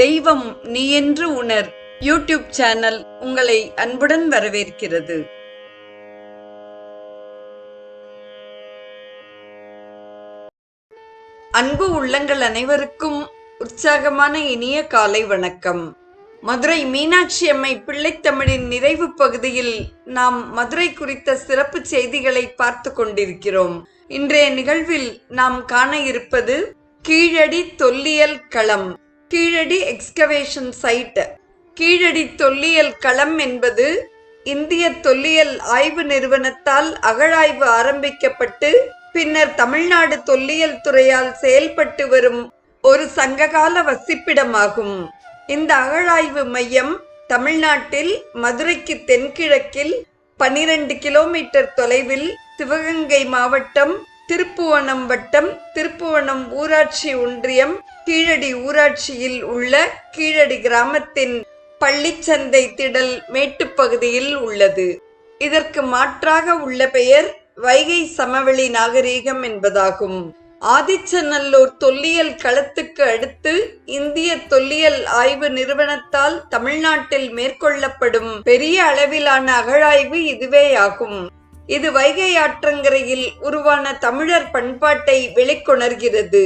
தெய்வம் நீ என்று உணர். யூடியூப் சேனல் உங்களை அன்புடன் வரவேற்கிறது. அன்பு உள்ளங்கள் அனைவருக்கும் உற்சாகமான இனிய காலை வணக்கம். மதுரை மீனாட்சி அம்மை பிள்ளைத்தமிழின் நிறைவு பகுதியில் நாம் மதுரை குறித்த சிறப்பு செய்திகளை பார்த்து கொண்டிருக்கிறோம். இன்றைய நிகழ்வில் நாம் காண இருப்பது கீழடி தொல்லியல் களம். கீழடி எக்ஸ்கவேஷன் சைட் கீழடி தொல்லியல் களம் என்பது இந்திய தொல்லியல் ஆய்வு நிறுவனத்தால் அகழாய்வு ஆரம்பிக்கப்பட்டு பின்னர் தமிழ்நாடு தொல்லியல் துறையால் செயல்பட்டு வரும் ஒரு சங்ககால வசிப்பிடமாகும். இந்த அகழாய்வு மையம் தமிழ்நாட்டில் மதுரைக்கு தென்கிழக்கில் பனிரெண்டு கிலோமீட்டர் தொலைவில் சிவகங்கை மாவட்டம் திருப்புவனம் வட்டம் திருப்புவனம் ஊராட்சி ஒன்றியம் கீழடி ஊராட்சியில் உள்ள கீழடி கிராமத்தின் பள்ளிச்சந்தை திடல் மேட்டுப்பகுதியில் உள்ளது. இதற்கு மாற்றாக உள்ள பெயர் வைகை சமவெளி நாகரீகம் என்பதாகும். ஆதிச்சநல்லூர் தொல்லியல் களத்துக்கு அடுத்து இந்திய தொல்லியல் ஆய்வு நிறுவனத்தால் தமிழ்நாட்டில் மேற்கொள்ளப்படும் பெரிய அளவிலான அகழாய்வு இதுவேயாகும். இது வைகை ஆற்றங்கரையில் உருவான தமிழர் பண்பாட்டை வெளிக்கொணர்கிறது.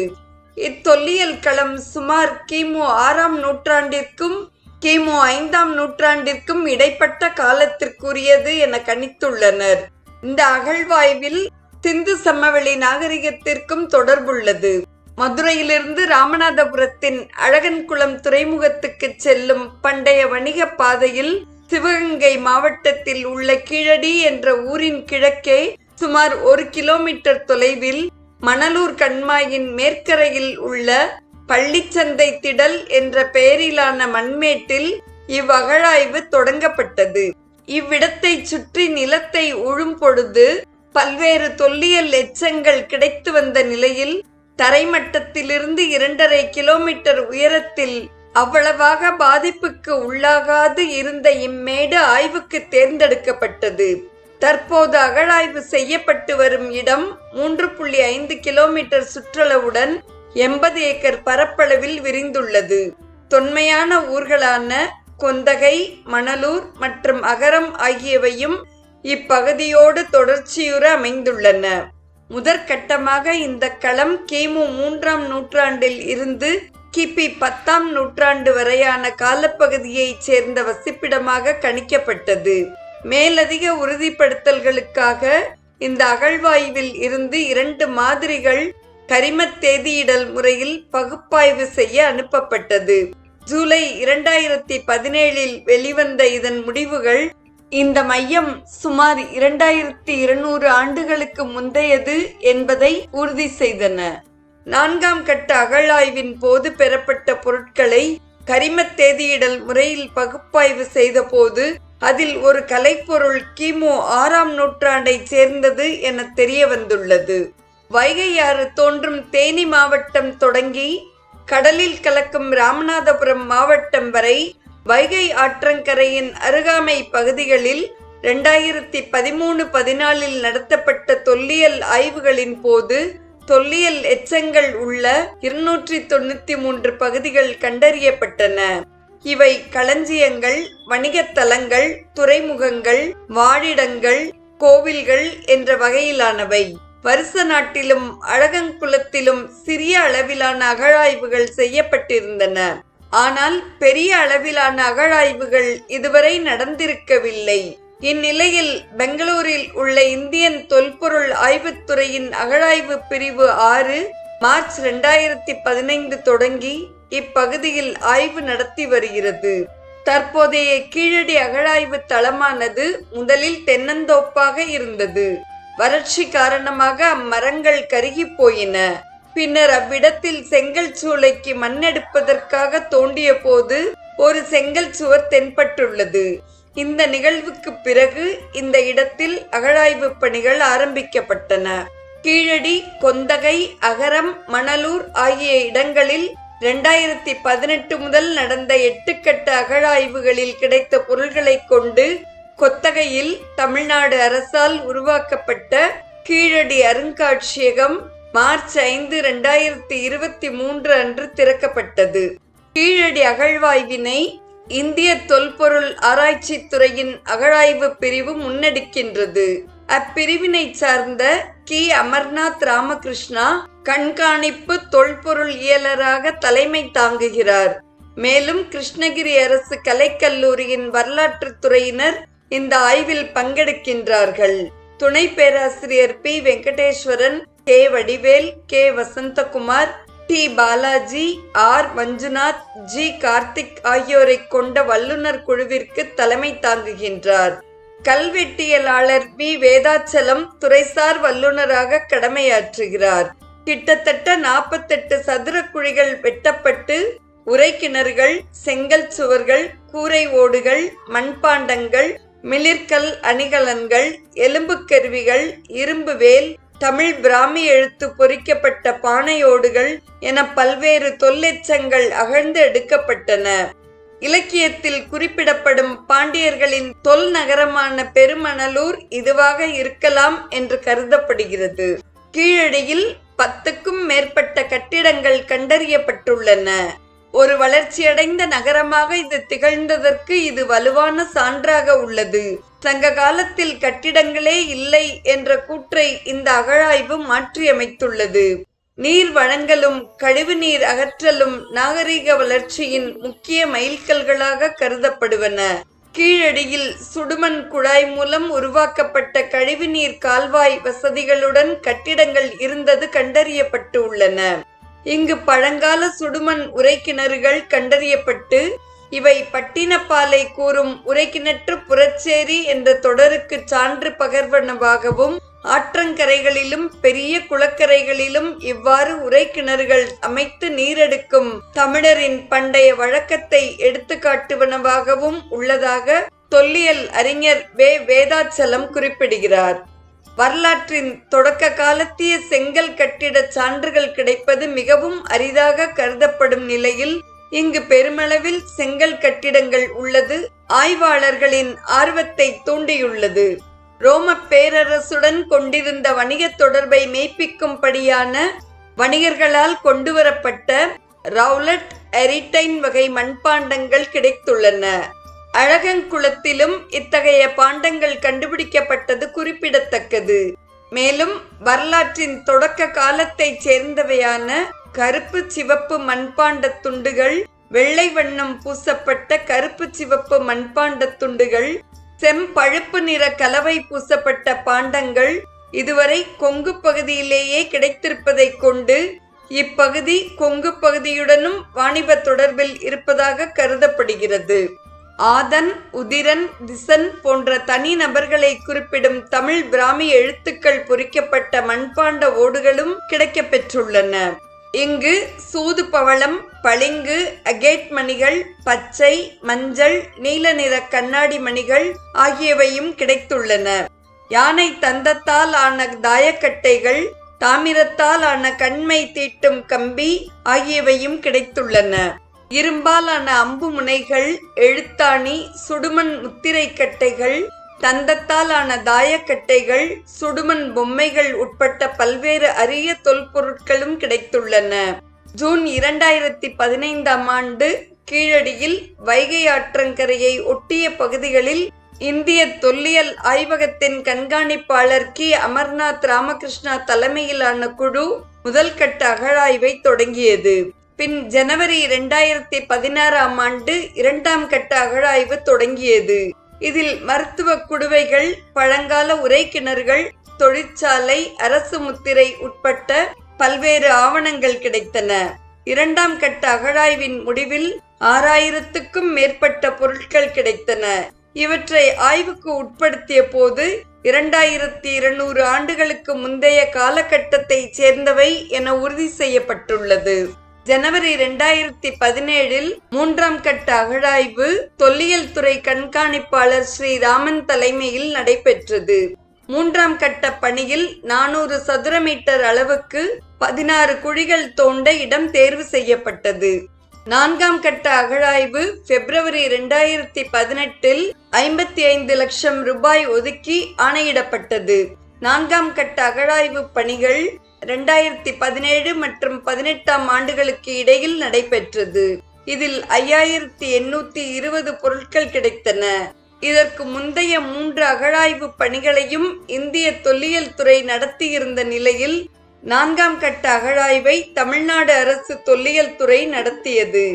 இத்தொல்லியல் களம் சுமார் கிமு ஆறாம் நூற்றாண்டிற்கும் கிமு ஐந்தாம் நூற்றாண்டிற்கும் இடைப்பட்ட காலத்திற்குரியது என கணித்துள்ளனர். இந்த அகழ்வாய்வில் சிந்து சமவெளி நாகரிகத்திற்கும் தொடர்புள்ளது. மதுரையிலிருந்து ராமநாதபுரத்தின் அழகன்குளம் துறைமுகத்துக்கு செல்லும் பண்டைய வணிக பாதையில் சிவகங்கை மாவட்டத்தில் உள்ள கீழடி என்ற ஊரின் கிழக்கே சுமார் ஒரு கிலோமீட்டர் தொலைவில் மணலூர் கண்மாயின் மேற்கரையில் உள்ள பள்ளிச்சந்தை திடல் என்ற பெயரிலான மண்மேட்டில் இவ்வகழாய்வு தொடங்கப்பட்டது. இவ்விடத்தை சுற்றி நிலத்தை உழும் பொழுது பல்வேறு தொல்லியல் எச்சங்கள் கிடைத்து வந்த நிலையில் தரைமட்டத்திலிருந்து இரண்டரை கிலோமீட்டர் உயரத்தில் அவ்வளவாக பாதிப்புக்கு உள்ளாகாது இருந்த இம்மேடு ஆய்வுக்கு தேர்ந்தெடுக்கப்பட்டது. தற்போது அகழாய்வு செய்யப்பட்டு வரும் இடம் மூன்று புள்ளி ஐந்து கிலோமீட்டர் சுற்றளவுடன் எண்பது ஏக்கர் பரப்பளவில் விரிந்துள்ளது. தொன்மையான ஊர்களான கொந்தகை மணலூர் மற்றும் அகரம் ஆகியவையும் இப்பகுதியோடு தொடர்ச்சியுற அமைந்துள்ளன. முதற்கட்டமாக இந்த களம் கிமு மூன்றாம் நூற்றாண்டில் இருந்து கிபி பத்தாம் நூற்றாண்டு வரையான காலப்பகுதியைச் சேர்ந்த வசிப்பிடமாக கணிக்கப்பட்டது. மேலதிக உறுதிப்படுத்தல்களுக்காக இந்த அகழ்வாய்வில் இருந்து இரண்டு மாதிரிகள் கரிமத் தேதியிடல் முறையில் பகுப்பாய்வு செய்ய அனுப்பப்பட்டது. ஜூலை இரண்டாயிரத்தி பதினேழில் வெளிவந்த இதன் முடிவுகள் இந்த மையம் சுமார் இரண்டாயிரத்தி இருநூறு ஆண்டுகளுக்கு முந்தையது என்பதை உறுதி செய்தன. நான்காம் கட்ட அகழாய்வின் போது பெறப்பட்ட பொருட்களை கரிமத் தேதியிடல் முறையில் பகுப்பாய்வு செய்தபோது அதில் ஒரு கலைப்பொருள் கிமு ஆறாம் நூற்றாண்டைச் சேர்ந்தது என தெரிய வந்துள்ளது வைகையாறு தோன்றும் தேனி மாவட்டம் தொடங்கி கடலில் கலக்கும் ராமநாதபுரம் மாவட்டம் வரை வைகை ஆற்றங்கரையின் அருகாமை பகுதிகளில் இரண்டாயிரத்தி பதிமூணு பதினாலில் நடத்தப்பட்ட தொல்லியல் ஆய்வுகளின் போது தொல்லியல் எச்சங்கள் உள்ள இருநூற்றி தொண்ணூத்தி மூன்று பகுதிகள் கண்டறியப்பட்டன. இவை களஞ்சியங்கள் வணிகத் தலங்கள் துறைமுகங்கள் வாழிடங்கள் கோவில்கள் என்ற வகையிலானவை. வருச நாட்டிலும் அழகங்குளத்திலும் சிறிய அளவிலான அகழாய்வுகள் செய்யப்பட்டிருந்தன. ஆனால் பெரிய அளவிலான அகழாய்வுகள் இதுவரை நடந்திருக்கவில்லை. இந்நிலையில் பெங்களூரில் உள்ள இந்தியன் தொல்பொருள் ஆய்வுத்துறையின் அகழாய்வு பிரிவு ஆறு மார்ச் இரண்டாயிரத்தி பதினைந்து தொடங்கி இப்பகுதியில் ஆய்வு நடத்தி வருகிறது. தற்போதைய கீழடி அகழாய்வு தளமானது முதலில் தென்னந்தோப்பாக இருந்தது. வறட்சி காரணமாக அம்மரங்கள் கருகி போயின. பின்னர் அவ்விடத்தில் செங்கல் சூளைக்கு மண்ணெடுப்பதற்காக தோண்டிய போது ஒரு செங்கல் சுவர் தென்பட்டுள்ளது. இந்த நிகழ்வுக்கு பிறகு இந்த இடத்தில் அகழாய்வு பணிகள் ஆரம்பிக்கப்பட்டன. கீழடி கொந்தகை அகரம் மணலூர் ஆகிய இடங்களில் இரண்டாயிரத்தி பதினெட்டு முதல் நடந்த எட்டுக்கட்ட அகழாய்வுகளில் கிடைத்த பொருள்களை கொண்டு கொத்தகையில் தமிழ்நாடு அரசால் உருவாக்கப்பட்ட கீழடி அருங்காட்சியகம் மார்ச் ஐந்து இரண்டாயிரத்தி இருபத்தி மூன்று அன்று திறக்கப்பட்டது. கீழடி அகழ்வாய்வினை இந்திய தொல்பொருள் ஆராய்ச்சி துறையின் அகழாய்வு பிரிவு முன்னெடுக்கின்றது. அப்பிரிவினை சார்ந்த கி. அமர்நாத் ராமகிருஷ்ணா கண்காணிப்பு தொல்பொருள் இயலராக தலைமை தாங்குகிறார். மேலும் கிருஷ்ணகிரி அரசு கலைக்கல்லூரியின் வரலாற்று துறையினர் இந்த ஆய்வில் பங்கெடுக்கின்றார்கள். துணை பேராசிரியர் P. Venkateswaran K. Vadivel K. Vasanthakumar T Balaji R. Manjunath G. Karthik ஆகியோரை கொண்ட வல்லுநர் குழுவிற்கு தலைமை தாங்குகின்றார். கல்வெட்டியலாளர் வி. வேதாச்சலம் துறைசார் வல்லுநராக கடமையாற்றுகிறார். கிட்டத்தட்ட நாற்பத்தெட்டு சதுர குழிகள் வெட்டப்பட்டு உரைக்கிணறுகள் செங்கல் சுவர்கள் கூரை ஓடுகள் மண்பாண்டங்கள் மிளிர்கல் அணிகலன்கள் எலும்பு கருவிகள் இரும்பு வேல் தமிழ் பிராமி எழுத்து பொறிக்கப்பட்ட பானையோடுகள் என பல்வேறு தொல்லெச்சங்கள் அகழ்ந்து எடுக்கப்பட்டன. இலக்கியத்தில் குறிப்பிடப்படும் பாண்டியர்களின் தொல் நகரமான பெருமணலூர் இதுவாக இருக்கலாம் என்று கருதப்படுகிறது. கீழடியில் பத்துக்கும் மேற்பட்ட கட்டிடங்கள் கண்டறியப்பட்டுள்ளன. ஒரு வளர்ச்சியடைந்த நகரமாக இது திகழ்ந்ததற்கு இது வலுவான சான்றாக உள்ளது. சங்க காலத்தில் கட்டிடங்களே இல்லை என்ற கூற்றை இந்த அகழாய்வு மாற்றியமைத்துள்ளது. நீர் வழங்கலும் கழிவு நீர் அகற்றலும் நாகரிக வளர்ச்சியின் முக்கிய மைல்கல்களாக கருதப்படுவன. கீழடியில் சுடுமண் குழாய் மூலம் உருவாக்கப்பட்ட கழிவுநீர் கால்வாய் வசதிகளுடன் கட்டிடங்கள் இருந்தது கண்டறியப்பட்டு உள்ளன. இங்கு பழங்கால சுடுமண் உரைக்கிணறுகள் கண்டறியப்பட்டு இவை பட்டினப்பாலை கூறும் உரைக்கிணற்று புறச்சேரி என்ற தொடருக்கு சான்று பகர்வனவாகவும் ஆற்றங்கரைகளிலும் பெரிய குளக்கரைகளிலும் இவ்வாறு உரைக்கிணறுகள் அமைத்து நீரெடுக்கும் தமிழரின் பண்டைய வழக்கத்தை எடுத்துக்காட்டுவனவாகவும் உள்ளதாக தொல்லியல் அறிஞர் வே. வேதாச்சலம் குறிப்பிடுகிறார். வரலாற்றின் தொடக்க காலத்திய செங்கல் கட்டிட சான்றுகள் கிடைப்பது மிகவும் அரிதாக கருதப்படும் நிலையில் இங்கு பெருமளவில் செங்கல் கட்டிடங்கள் உள்ளது ஆய்வாளர்களின் ஆர்வத்தை தூண்டியுள்ளது. ரோம பேரரசுடன் கொண்டிருந்த வணிக தொடர்பை மெய்ப்பிக்கும்படியான வணிகர்களால் கொண்டுவரப்பட்ட ரவுலட் எரிட்டைன் வகை மண்பாண்டங்கள் கிடைத்துள்ளன. அழகங்குளத்திலும் இத்தகைய பாண்டங்கள் கண்டுபிடிக்கப்பட்டது குறிப்பிடத்தக்கது. மேலும் வரலாற்றின் தொடக்க காலத்தைச் சேர்ந்தவையான கருப்பு சிவப்பு மண்பாண்ட துண்டுகள் வெள்ளை வண்ணம் பூசப்பட்ட கருப்பு சிவப்பு மண்பாண்ட துண்டுகள் செம்பழுப்பு நிற கலவை பூசப்பட்ட பாண்டங்கள் இதுவரை கொங்கு பகுதியிலேயே கிடைத்திருப்பதை கொண்டு இப்பகுதி கொங்கு பகுதியுடனும் வாணிப தொடர்பில் இருப்பதாக கருதப்படுகிறது. ஆதன் உதிரன் திசன் போன்ற தனி நபர்களை குறிப்பிடும் தமிழ் பிராமி எழுத்துக்கள் பொறிக்கப்பட்ட மண்பாண்ட ஓடுகளும் கிடைக்கப்பெற்றுள்ளன. இங்கு சூது பவளம் பளிங்கு அகேட் மணிகள் பச்சை மஞ்சள் நீல நிற கண்ணாடி மணிகள் ஆகியவையும் கிடைத்துள்ளன. யானை தந்தத்தால் ஆன தாயக்கட்டைகள் தாமிரத்தால் ஆன கண்மை தீட்டும் கம்பி ஆகியவையும் கிடைத்துள்ளன. இரும்பாலான அம்பு முனைகள் எழுத்தாணி சுடுமண் முத்திரை கட்டைகள் தந்தத்தால் ஆன தாயக்கட்டைகள் சுடுமண் பொம்மைகள் உட்பட்ட பல்வேறு அரிய தொல்பொருட்களும் கிடைத்துள்ளன. ஜூன் இரண்டாயிரத்தி பதினைந்தாம் ஆண்டு கீழடியில் வைகை ஆற்றங்கரையை ஒட்டிய பகுதிகளில் இந்திய தொல்லியல் ஆய்வகத்தின் கண்காணிப்பாளர் கி. அமர்நாத் ராமகிருஷ்ணா தலைமையிலான குழு முதல் கட்ட அகழாய்வை தொடங்கியது. பின் ஜனவரி இரண்டாயிரத்தி பதினாறாம் ஆண்டு இரண்டாம் கட்ட அகழாய்வு தொடங்கியது. இதில் மருத்துவ குடுவைகள் பழங்கால உரைக்கிணறுகள் தொழிற்சாலை அரசு முத்திரை உட்பட்ட பல்வேறு ஆவணங்கள் கிடைத்தன. இரண்டாம் கட்ட அகழாய்வின் முடிவில் ஆறாயிரத்துக்கும் மேற்பட்ட பொருட்கள் கிடைத்தன. இவற்றை ஆய்வுக்கு உட்படுத்திய போது இரண்டாயிரத்தி இருநூறு ஆண்டுகளுக்கு முந்தைய காலகட்டத்தைச் சேர்ந்தவை என உறுதி செய்யப்பட்டுள்ளது. ஜனவரி இரண்டாயிரத்தி பதினேழில் மூன்றாம் கட்ட அகழாய்வு தொல்லியல் துறை கண்காணிப்பாளர் ஸ்ரீ ராமன் தலைமையில் நடைபெற்றது. மூன்றாம் கட்ட பணியில் நானூறு சதுர மீட்டர் அளவுக்கு பதினாறு குழிகள் தோண்ட இடம் தேர்வு செய்யப்பட்டது. நான்காம் கட்ட அகழாய்வு பிப்ரவரி இரண்டாயிரத்தி பதினெட்டில் ஐம்பத்தி ஐந்து லட்சம் ரூபாய் ஒதுக்கி ஆணையிடப்பட்டது. நான்காம் கட்ட அகழாய்வு பணிகள் இரண்டாயிரத்தி பதினேழு மற்றும் பதினெட்டாம் ஆண்டுகளுக்கு இடையில் நடைபெற்றது. இதில் ஐயாயிரத்தி எண்ணூத்தி இருபது பொருட்கள் கிடைத்தன. இதற்கு முந்தைய மூன்று அகழாய்வு பணிகளையும் இந்திய தொல்லியல் துறை நடத்தியிருந்த நிலையில் நான்காம் கட்ட அகழாய்வை தமிழ்நாடு அரசு தொல்லியல் துறை நடத்தியது.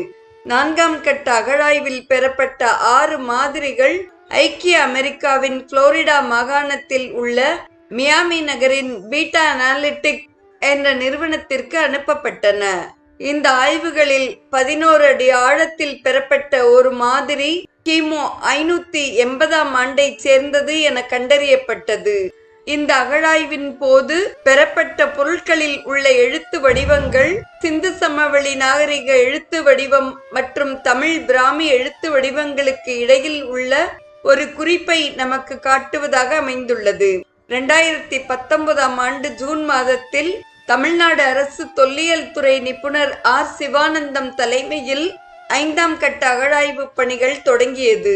நான்காம் கட்ட அகழாய்வில் பெறப்பட்ட ஆறு மாதிரிகள் ஐக்கிய அமெரிக்காவின் புளோரிடா மாகாணத்தில் உள்ள மியாமி நகரின் பீட்டா அனாலிட்டிக் என்ற நிறுவனத்திற்கு அனுப்பப்பட்டன. இந்த ஆய்வுகளில் பதினோரு அடி ஆழத்தில் பெறப்பட்ட ஒரு மாதிரி கிமு ஐநூத்தி எண்பதாம் ஆண்டை சேர்ந்தது என கண்டறியப்பட்டது. இந்த அகழாய்வின் போது பெறப்பட்ட பொருட்களில் உள்ள எழுத்து வடிவங்கள் சிந்து சமவெளி நாகரிக எழுத்து வடிவம் மற்றும் தமிழ் பிராமி எழுத்து வடிவங்களுக்கு இடையில் உள்ள ஒரு குறிப்பை நமக்கு காட்டுவதாக அமைந்துள்ளது. இரண்டாயிரத்தி பத்தொன்பதாம் ஆண்டு ஜூன் மாதத்தில் தமிழ்நாடு அரசு தொல்லியல் துறை நிபுணர் ஆர். சிவானந்தம் தலைமையில் ஐந்தாம் கட்ட அகழாய்வு பணிகள் தொடங்கியது.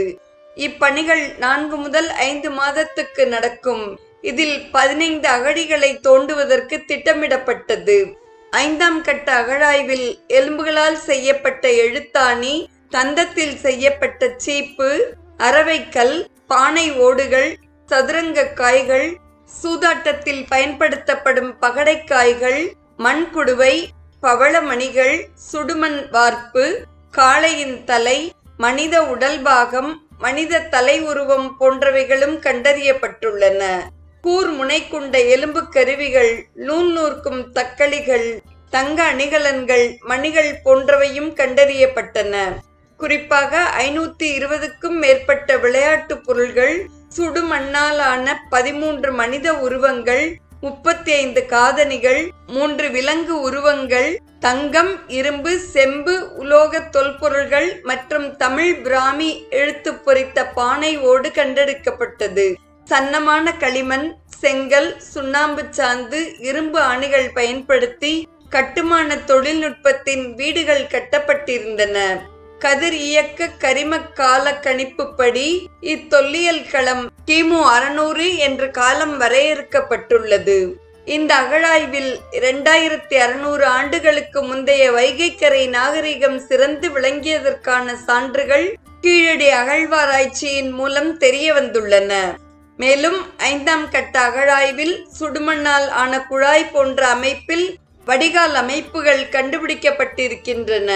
இப்பணிகள் நான்கு முதல் ஐந்து மாதத்துக்கு நடக்கும். இதில் பதினைந்து அகழிகளை தோண்டுவதற்கு திட்டமிடப்பட்டது. ஐந்தாம் கட்ட அகழாய்வில் எலும்புகளால் செய்யப்பட்ட எழுத்தாணி தந்தத்தில் செய்யப்பட்ட சீப்பு அரவைக்கல் பானை ஓடுகள் சதுரங்க காய்கள் சூதாட்டத்தில் பயன்படுத்தப்படும் பகடைக்காய்கள் மண்குடுவை பவளமணிகள் சுடுமண் வார்ப்பு காளையின் தலை மனித உடல் பாகம் மனித தலை உருவம் போன்றவைகளும் கண்டறியப்பட்டுள்ளன. கூர் முனைக்குண்ட எலும்பு கருவிகள் நூல் நூற்கும் தக்களிகள் தங்க அணிகலன்கள் மணிகள் போன்றவையும் கண்டறியப்பட்டன. குறிப்பாக ஐநூத்தி இருபதுக்கும் மேற்பட்ட விளையாட்டு பொருள்கள் சுடுமண்ணாலான பதிமூன்று மனித உருவங்கள் முப்பத்தி ஐந்து காதணிகள் மூன்று விலங்கு உருவங்கள் தங்கம் இரும்பு செம்பு உலோக தொல்பொருள்கள் மற்றும் தமிழ் பிராமி எழுத்து பொறித்த பானை ஓடு கண்டெடுக்கப்பட்டது. சன்னமான களிமண் செங்கல் சுண்ணாம்பு சாந்து இரும்பு ஆணிகள் பயன்படுத்தி கட்டுமான தொழில்நுட்பத்தின் வீடுகள் கட்டப்பட்டிருந்தன. கதிர் இயக்க கரிம கால கணிப்புப்படி இத்தொல்லியல் களம் கிமு அறுநூறு என்ற காலம் வரையறுக்கப்பட்டுள்ளது இந்த அகழாய்வில் இரண்டாயிரத்தி அறுநூறு ஆண்டுகளுக்கு முந்தைய வைகைக்கரை நாகரிகம் சிறந்து விளங்கியதற்கான சான்றுகள் கீழடி அகழ்வாராய்ச்சியின் மூலம் தெரிய வந்துள்ளன மேலும் ஐந்தாம் கட்ட அகழாய்வில் சுடுமண்ணால் ஆன குழாய் போன்ற அமைப்பில் வடிகால் அமைப்புகள் கண்டுபிடிக்கப்பட்டிருக்கின்றன.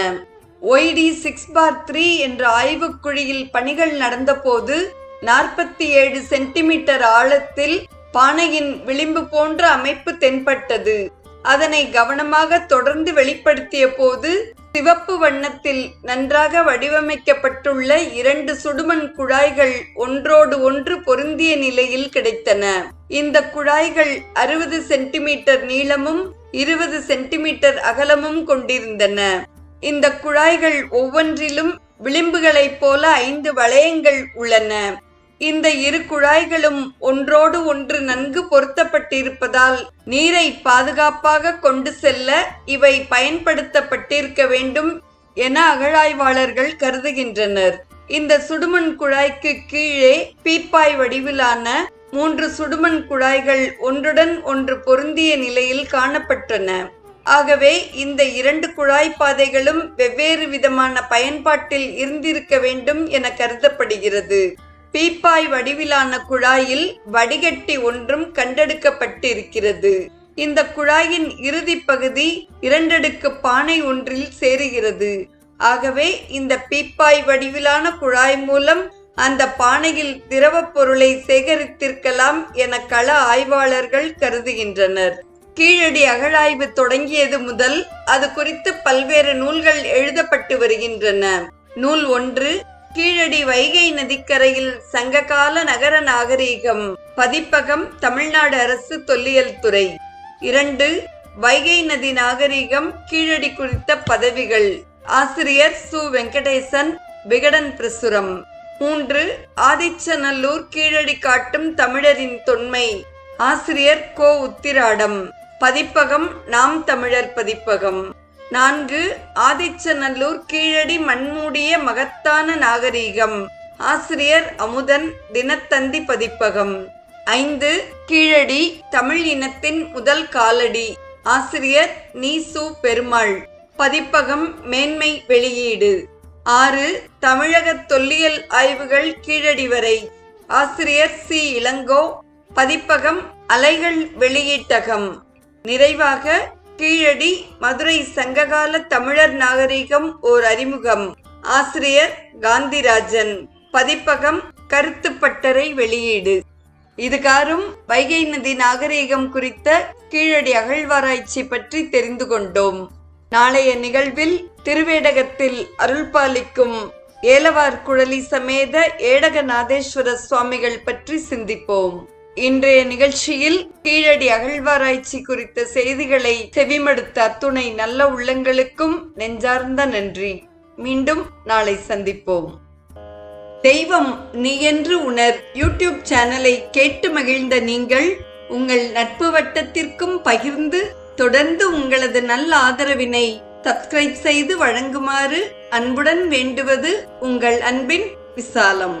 ஒய்டி சிக்ஸ் பார் த்ரீ என்ற ஆய்வுக்குழியில் பணிகள் நடந்தபோது நாற்பத்தி ஏழு சென்டிமீட்டர் ஆழத்தில் பானையின் விளிம்பு போன்ற அமைப்பு தென்பட்டது. அதனை கவனமாக தொடர்ந்து வெளிப்படுத்திய போது சிவப்பு வண்ணத்தில் நன்றாக வடிவமைக்கப்பட்டுள்ள இரண்டு சுடுமண் குழாய்கள் ஒன்றோடு ஒன்று பொருந்திய நிலையில் கிடைத்தன. இந்த குழாய்கள் அறுபது சென்டிமீட்டர் நீளமும் இருபது சென்டிமீட்டர் அகலமும் கொண்டிருந்தன. இந்த குழாய்கள் ஒவ்வொன்றிலும் விளிம்புகளைப் போல ஐந்து வளையங்கள் உள்ளன. இந்த இரு குழாய்களும் ஒன்றோடு ஒன்று நன்கு பொருத்தப்பட்டிருப்பதால் நீரை பாதுகாப்பாக கொண்டு செல்ல இவை பயன்படுத்தப்பட்டிருக்க வேண்டும் என அகழாய்வாளர்கள் கருதுகின்றனர். இந்த சுடுமண் குழாய்க்கு கீழே பீப்பாய் வடிவிலான மூன்று சுடுமண் குழாய்கள் ஒன்றுடன் ஒன்று பொருந்திய நிலையில் காணப்பட்டன. ஆகவே இந்த இரண்டு குழாய் பாதைகளும் வெவ்வேறு விதமான பயன்பாட்டில் இருந்திருக்க வேண்டும் என கருதப்படுகிறது. பீப்பாய் வடிவிலான குழாயில் வடிகட்டி ஒன்றும் கண்டெடுக்கப்பட்டிருக்கிறது. இந்த குழாயின் இறுதி பகுதி இரண்டடுக்கு பானை ஒன்றில் சேருகிறது. ஆகவே இந்த பீப்பாய் வடிவிலான குழாய் மூலம் அந்த பானையில் திரவப் பொருளை சேகரித்திருக்கலாம் என கள ஆய்வாளர்கள் கருதுகின்றனர். கீழடி அகழாய்வு தொடங்கியது முதல் அது குறித்து பல்வேறு நூல்கள் எழுதப்பட்டு வருகின்றன. நூல் ஒன்று கீழடி வைகை நதிக்கரையில் சங்ககால நகர நாகரீகம் பதிப்பகம் தமிழ்நாடு அரசு தொல்லியல் துறை. இரண்டு வைகை நதி நாகரீகம் கீழடி குறித்த பதவிகள் ஆசிரியர் சு. வெங்கடேசன் விகடன் பிரசுரம். மூன்று ஆதிச்சநல்லூர் கீழடி காட்டும் தமிழரின் தொன்மை ஆசிரியர் கோ. உத்திராடம். பதிப்பகம் நாம் தமிழர் பதிப்பகம். நான்கு ஆதிச்சநல்லூர் கீழடி மண்மூடிய மகத்தான நாகரீகம். ஆசிரியர் அமுதன் தினத்தந்தி பதிப்பகம். ஐந்து கீழடி தமிழ் இனத்தின் முதல் காலடி. ஆசிரியர் நீசு பெருமாள். பதிப்பகம் மேன்மை வெளியீடு. ஆறு தமிழக தொல்லியல் ஆய்வுகள் கீழடி வரை. ஆசிரியர் சி. இளங்கோ. பதிப்பகம் அலைகள் வெளியீட்டகம். நிறைவாக கீழடி மதுரை சங்ககால தமிழர் நாகரிகம் ஓர் அறிமுகம். ஆசிரியர் காந்திராஜன். பதிப்பகம் கருத்துப்பட்டறை வெளியீடு. இதுகாரும் வைகை நதி நாகரீகம் குறித்த கீழடி அகழ்வாராய்ச்சி பற்றி தெரிந்து கொண்டோம். நாளைய நிகழ்வில் திருவேடகத்தில் அருள்பாலிக்கும் ஏலவார் குழலி சமேத ஏடகநாதேஸ்வர சுவாமிகள் பற்றி சிந்திப்போம். இன்றைய நிகழ்ச்சியில் கீழடி அகழ்வாராய்ச்சி குறித்த செய்திகளை செவிமடுத்த அத்துணை நல்ல உள்ளங்களுக்கும் நெஞ்சார்ந்த நன்றி. மீண்டும் நாளை சந்திப்போம். தெய்வம் நீ என்று உணர் யூடியூப் சேனலை கேட்டு மகிழ்ந்த நீங்கள் உங்கள் நட்பு வட்டத்திற்கும் பகிர்ந்து தொடர்ந்து உங்களது நல்ல ஆதரவினை சப்ஸ்கிரைப் செய்து வழங்குமாறு அன்புடன் வேண்டுவது உங்கள் அன்பின் விசாலம்.